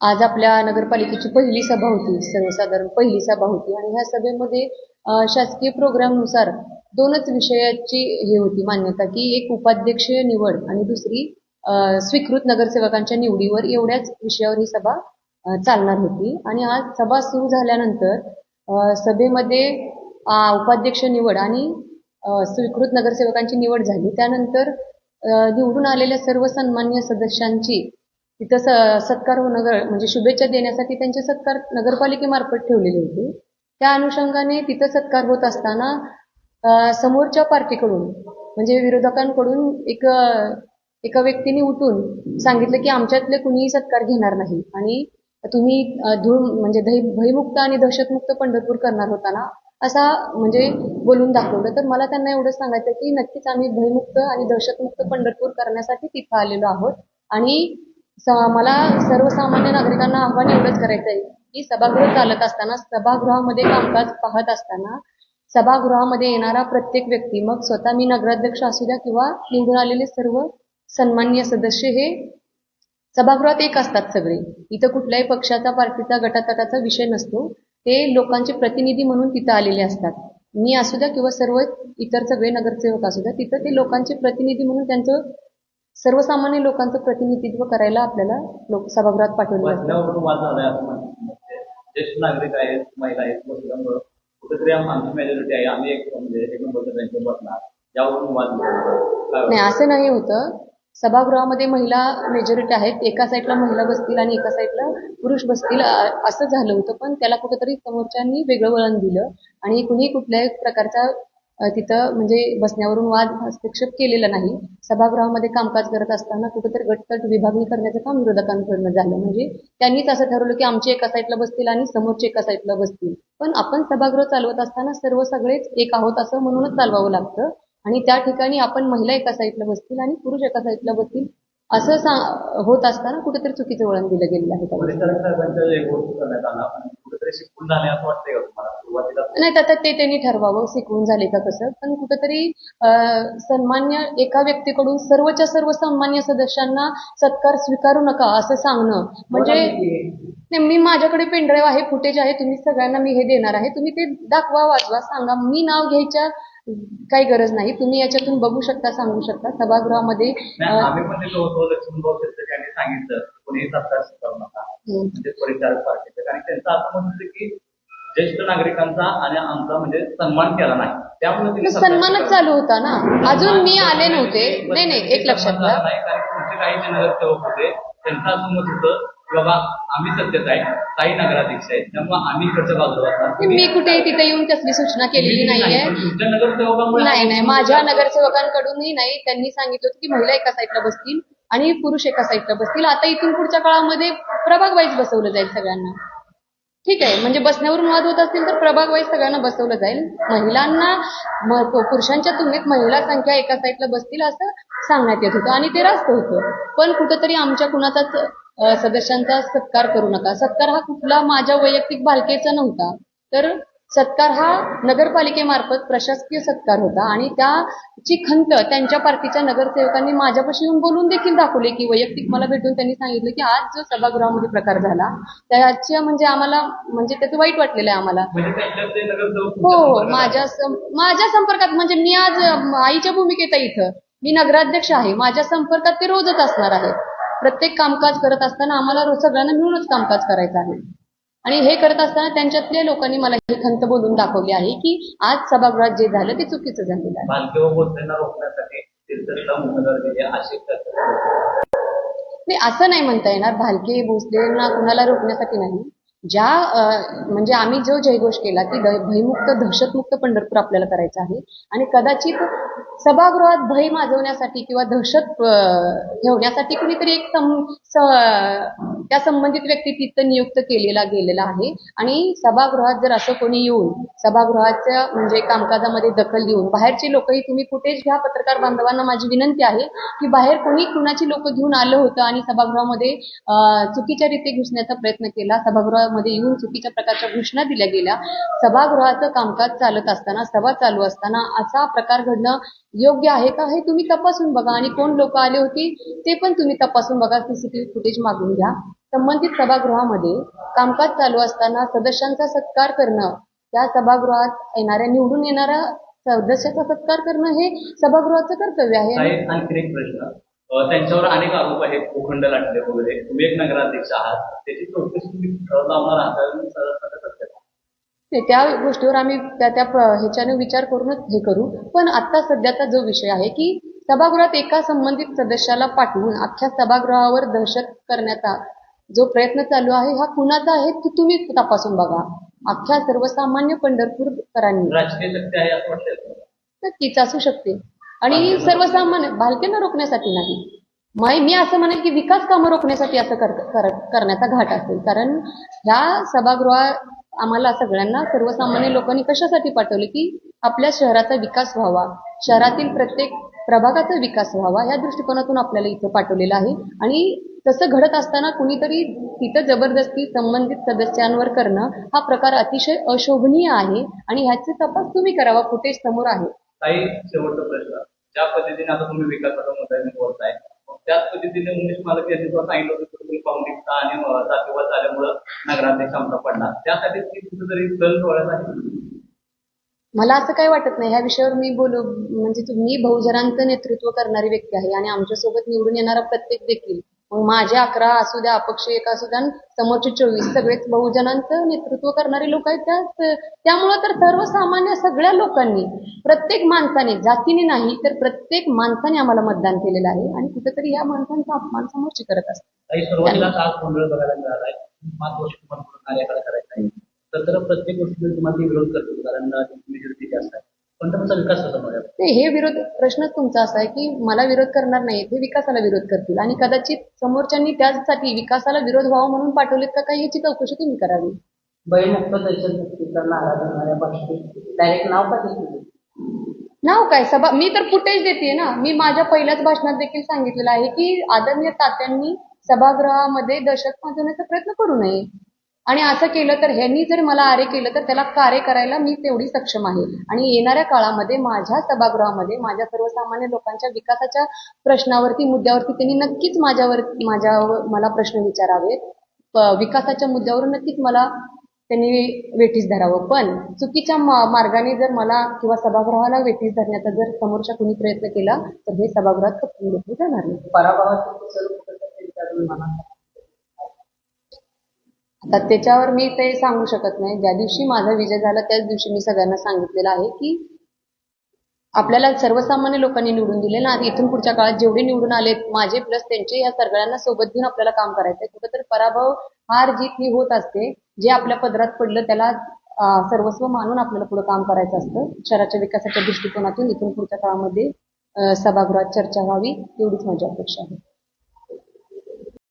आज आपल्या नगरपालिकेची पहिली सभा होती सर्वसाधारण पहिली सभा होती. आणि ह्या सभेमध्ये शासकीय प्रोग्रामनुसार दोनच विषयाची हे होती मान्यता की एक उपाध्यक्ष निवड आणि दुसरी स्वीकृत नगरसेवकांच्या निवडीवर एवढ्याच विषयावर ही सभा चालणार होती. आणि आज सभा सुरू झाल्यानंतर सभेमध्ये उपाध्यक्ष निवड आणि स्वीकृत नगरसेवकांची निवड झाली. त्यानंतर निवडून आलेल्या सर्व सन्मान्य सदस्यांची तिथं स- सत्कार नगर म्हणजे शुभेच्छा देण्यासाठी त्यांचे सत्कार नगरपालिकेमार्फत ठेवलेले होते. त्या अनुषंगाने तिथं सत्कार होत असताना समोरच्या पार्टीकडून म्हणजे विरोधकांकडून एक एका व्यक्तीने उठून सांगितलं की आमच्यातले कुणीही सत्कार घेणार नाही. आणि तुम्ही धूळ म्हणजे दही भयमुक्त आणि दहशतमुक्त पंढरपूर करणार होता ना असा म्हणजे बोलून दाखवलं. तर मला त्यांना एवढं सांगायचं की नक्कीच आम्ही भयमुक्त आणि दहशतमुक्त पंढरपूर करण्यासाठी तिथं आलेलो आहोत. आणि स- मला सर्वसामान्य नागरिकांना आव्हान एवढंच करायचं आहे की सभागृह चालत असताना सभागृहामध्ये कामकाज पाहत असताना सभागृहामध्ये येणारा प्रत्येक व्यक्ती मग स्वतः मी नगराध्यक्ष असू द्या किंवा निवडून आलेले सर्व सन्मान्य सदस्य हे सभागृहात एक असतात सगळे. इथं कुठल्याही पक्षाचा पार्टीचा गटातटाचा विषय नसतो. ते लोकांचे प्रतिनिधी म्हणून तिथं आलेले असतात. मी असू द्या किंवा सर्व इतर सगळे नगरसेवक असू द्या तिथं ते लोकांचे प्रतिनिधी म्हणून त्यांचं सर्वसामान्य लोकांचं प्रतिनिधित्व करायला आपल्याला लोक सभागृहात पाठवलं ज्येष्ठ नागरिक आहेत महिला आहेत कुठेतरी आम- आमची मेजॉरिटी आहे. आम्ही एक म्हणजे एक नंबरच्या बँकेत बसणार. यावरून वाद नाही असं नाही होतं. सभागृहामध्ये महिला मेजॉरिटी आहेत. एका साईडला महिला बसतील आणि एका साईडला पुरुष बसतील असं झालं होतं. पण त्याला कुठेतरी समोरच्यांनी वेगळं वळण दिलं. आणि कुणी कुठल्याही प्रकारचा तिथं म्हणजे बसण्यावरून वाद हस्तक्षेप केलेला नाही. सभागृहामध्ये कामकाज करत असताना कुठेतरी गटतट विभागणी करण्याचं काम विरोधकांकडनं झालं. म्हणजे त्यांनीच असं ठरवलं की आमचे एका साईडला बसतील आणि समोरचे एका साईडला बसतील. पण आपण सभागृह चालवत असताना सर्व सगळेच एक आहोत असं म्हणूनच चालवावं लागतं. आणि त्या ठिकाणी आपण महिला एका साईडला बसतील आणि पुरुष एका साईडला बसतील असं सा- होत असताना कुठेतरी चुकीचं वळण दिलं गेलेलं आहे नाही तर ते त्यांनी ठरवावं शिकवून झाले का कसं. पण कुठेतरी सन्मान्य एका व्यक्तीकडून सर्वच्या सर्व सन्मान्य सदस्यांना सत्कार स्वीकारू नका असं सांगणं. म्हणजे मी माझ्याकडे पेनड्राईव्ह आहे फुटेज आहे तुम्ही सगळ्यांना मी हे देणार आहे. तुम्ही ते दाखवा वाचवा सांगा. मी नाव घ्यायच्या काही गरज नाही. तुम्ही याच्यातून बघू शकता सांगू शकता. सभागृहामध्ये आम्ही पण होतो. शेतकरी यांनी सांगितलं. कोणीही नका हम्म. म्हणजे परिचारक पार्टीचं. कारण त्यांचं असं म्हणत होतं की ज्येष्ठ नागरिकांचा आणि आमचा म्हणजे सन्मान केला नाही. त्यामुळे तिने सत्कार सन्मानच. चालू होता ना? अजून मी आले नव्हते. नाही नाही एक लक्षात घ्या काही नगरसेवक होते. त्यांचं असं मत होतं बाबा आम्ही सत्तेत आहे काही नगराध्यक्ष आहेत. त्यामुळे आम्ही इकडच्या बाजूला. मी कुठे तिथे येऊन कसली सूचना केलेली नाहीये. तुमच्या नगरसेवकामुळे नाही नाही. माझ्या नगरसेवकांकडूनही नाही. त्यांनी सांगितलं होतं की महिला एका साईडला बसतील आणि पुरुष एका साईडला बसतील. आता इथून पुढच्या काळामध्ये प्रभाग वाईज बसवलं जाईल सगळ्यांना. ठीक आहे. म्हणजे बसण्यावरून वाद होत असतील तर प्रभाग वाईज सगळ्यांना बसवलं जाईल. महिलांना पुरुषांच्या तुलनेत महिला संख्या एका साईडला बसतील असं सांगण्यात येत होतं आणि ते रास्त होतं. पण कुठंतरी आमच्या कुणाचाच अं, सदस्यांचा सत्कार करू नका. सत्कार हा कुठला माझ्या वैयक्तिक बालकेचा नव्हता. तर सत्कार हा नगरपालिकेमार्फत प्रशासकीय सत्कार होता आणि त्याची खंत त्यांच्या पार्टीच्या नगरसेवकांनी माझ्यापाशी येऊन बोलून देखील दाखवले की वैयक्तिक मला भेटून त्यांनी सांगितलं की आज जो सभागृहामध्ये प्रकार झाला त्याच्या म्हणजे आम्हाला म्हणजे त्याचं वाईट वाटलेलं आहे आम्हाला. म्हणजे त्यांच्यातले नगरसेवक हो संपर्कात माझ्या सं- माझ्या संपर्कात म्हणजे मी आज अं, आईच्या भूमिकेत आहे इथं. मी नगराध्यक्ष आहे. माझ्या संपर्कात ते रोजच असणार आहे प्रत्येक कामकाज करत असताना आम्हाला रोज सगळ्यांना मिळूनच कामकाज करायचं आहे. आणि हे करत असताना त्यांच्यातल्या लोकांनी मला ही खंत बोलून दाखवली आहे की आज सभागृहात जे झालं ते चुकीचं झालेलं आहे. असं नाही म्हणता येणार. भालके भोसलेंना कुणाला रोखण्यासाठी नाही. ज्या म्हणजे आम्ही जो जयघोष केला की द- भयमुक्त दहशतमुक्त पंढरपूर आपल्याला करायचं आहे. आणि कदाचित सभागृहात भय माजवण्यासाठी किंवा दहशत अं, ठेवण्यासाठी कुणीतरी एक सं, स- त्या संबंधित व्यक्ती तिथं नियुक्त केलेला गेलेला आहे. आणि सभागृहात जर असं कोणी येऊन सभागृहाच्या म्हणजे कामकाजामध्ये दखल घेऊन बाहेरची लोकही तुम्ही कुठेच घ्या पत्रकार बांधवांना माझी विनंती आहे की बाहेर कोणी कुणाची लोक घेऊन आलं होतं आणि सभागृहामध्ये अं, चुकीच्या रीती घुसण्याचा प्रयत्न केला सभागृहामध्ये येऊन चुकीच्या प्रकारच्या घोषणा दिल्या गेल्या. सभागृहाचं कामकाज चालत असताना सभा चालू असताना असा प्रकार घडणं योग्य आहे का? हे तुम्ही तपासून बघा. आणि कोण लोक आले होते ते पण तुम्ही तपासून बघा. सीसीटीव्ही फुटेज मागून घ्या. संबंधित सभागृहामध्ये कामकाज चालू असताना सदस्यांचा सत्कार करणं त्या सभागृहात येणाऱ्या निवडून येणाऱ्या सदस्याचा सत्कार करणं हे सभागृहाचं कर्तव्य आहे. आणखी एक प्रश्न. त्यांच्यावर अनेक आरोप आहेत भूखंड लाटले वगैरे. तुम्ही एक नगराध्यक्ष आहात. त्याची चौकशी तुम्ही लावणार आहात त्या गोष्टीवर आम्ही त्या त्या ह्याच्याने विचार करूनच हे करू. पण आता सध्याचा जो विषय आहे की सभागृहात एका संबंधित सदस्याला पाठवून अख्ख्या सभागृहावर दहशत करण्याचा जो प्रयत्न चालू आहे हा कुणाचा आहे तो तुम्ही तपासून बघा. अख्ख्या सर्वसामान्य पंढरपूरकरांनी. राजकीय शक्ती आहे असं तुम्हाला? नक्कीच असू शकते. आणि सर्वसामान्य भालक्यांना रोखण्यासाठी नाही. मी असं म्हणेल की विकास कामं रोखण्यासाठी असं कर, कर- करण्याचा घाट असेल. कारण ह्या सभागृहा आम्हाला सगळ्यांना सर्वसामान्य लोकांनी कशासाठी पाठवले की आपल्या शहराचा विकास व्हावा शहरातील प्रत्येक प्रभागाचा विकास व्हावा या दृष्टिकोनातून आपल्याला इथं पाठवलेलं आहे. आणि तसं घडत असताना कुणीतरी तिथं जबरदस्ती संबंधित सदस्यांवर करणं हा प्रकार अतिशय अशोभनीय आहे. आणि ह्याचे तपास तुम्ही करावा फुटेज समोर आहे. शेवटचा प्रश्न. ज्या पद्धतीने आता तुम्ही विकासाचा मुद्दा बोलताय त्याच पद्धतीने उमेश मालक यांनी सुद्धा सांगितलं होतं की तुम्ही काँग्रेसचा आणि जातीवाद झाल्यामुळं नगराध्यक्ष आमचा पडला. त्यासाठी ती कुठेतरी दल डोळ्यात आहे? मला असं काही वाटत नाही. ह्या विषयावर मी बोलू म्हणजे तुम्ही बहुजनांचं नेतृत्व करणारी व्यक्ती आहे आणि आमच्यासोबत निवडून येणारा प्रत्येक देखील मग माझे अकरा असू द्या अपक्ष एक असू द्या आणि समोरचे चोवीस सगळेच बहुजनांचं नेतृत्व करणारे लोक आहेत त्या त्यामुळं तर सर्वसामान्य सगळ्या लोकांनी प्रत्येक माणसाने जातीने नाही तर प्रत्येक माणसाने आम्हाला मतदान केलेलं आहे. आणि कुठेतरी या माणसांचा अपमान समोरची करत असतात. काही सुरुवातीला आज गोंधळ बघायला मिळाला आहे. पाच वर्ष तुम्हाला कार्यकाळ करायचा आहे. तर प्रत्येक गोष्टीला तुम्हाला विरोध करतो कारण मेजॉरिटी जास्त आहे. पण तुमचा विकास कसा मिळेल ते हे विरोध प्रश्न तुमचा असा आहे की मला विरोध करणार नाही ते विकासाला विरोध करतील. आणि कदाचित समोरच्यांनी त्यासाठी विकासाला विरोध व्हावा म्हणून पाठवलेत का काही याची चौकशी तुम्ही करावी. भाषेत डायरेक्ट नाव का दिसलं नाव काय? सभा मी तर फुटेज देते ना. मी माझ्या पहिल्याच भाषणात देखील सांगितलेलं आहे की आदरणीय तात्यांनी सभागृहामध्ये दहशत माजवण्याचा प्रयत्न करू नये. आणि असं केलं तर ह्यांनी जर मला आरे केलं तर त्याला कार्य करायला मी तेवढी सक्षम आहे. आणि येणाऱ्या काळामध्ये माझ्या सभागृहामध्ये माझ्या सर्वसामान्य लोकांच्या विकासाच्या प्रश्नावरती मुद्द्यावरती त्यांनी नक्कीच माझ्यावर माझ्यावर मला प्रश्न विचारावेत विकासाच्या मुद्द्यावर नक्कीच मला त्यांनी वेठीस धरावं. पण चुकीच्या मार्गाने जर मला किंवा सभागृहाला वेठीस धरण्याचा जर समोरच्या कुणी प्रयत्न केला तर हे सभागृहात जाणार नाही पराभवाचं कुशल कुठं तरी मनात आता त्याच्यावर मी ते सांगू शकत नाही. ज्या दिवशी माझा विजय झाला त्याच दिवशी मी सगळ्यांना सांगितलेलं आहे की आपल्याला सर्वसामान्य लोकांनी निवडून दिले ना इथून पुढच्या काळात जेवढे निवडून आले माझे प्लस त्यांचे या सगळ्यांना सोबत घेऊन आपल्याला काम करायचंय. आहे कुठंतरी पराभव हार जीत ही होत असते. जे आपल्या पदरात पडलं त्याला सर्वस्व मानून आपल्याला पुढे काम करायचं असतं. शहराच्या विकासाच्या दृष्टिकोनातून इथून पुढच्या काळामध्ये सभागृहात चर्चा व्हावी एवढीच माझी अपेक्षा आहे.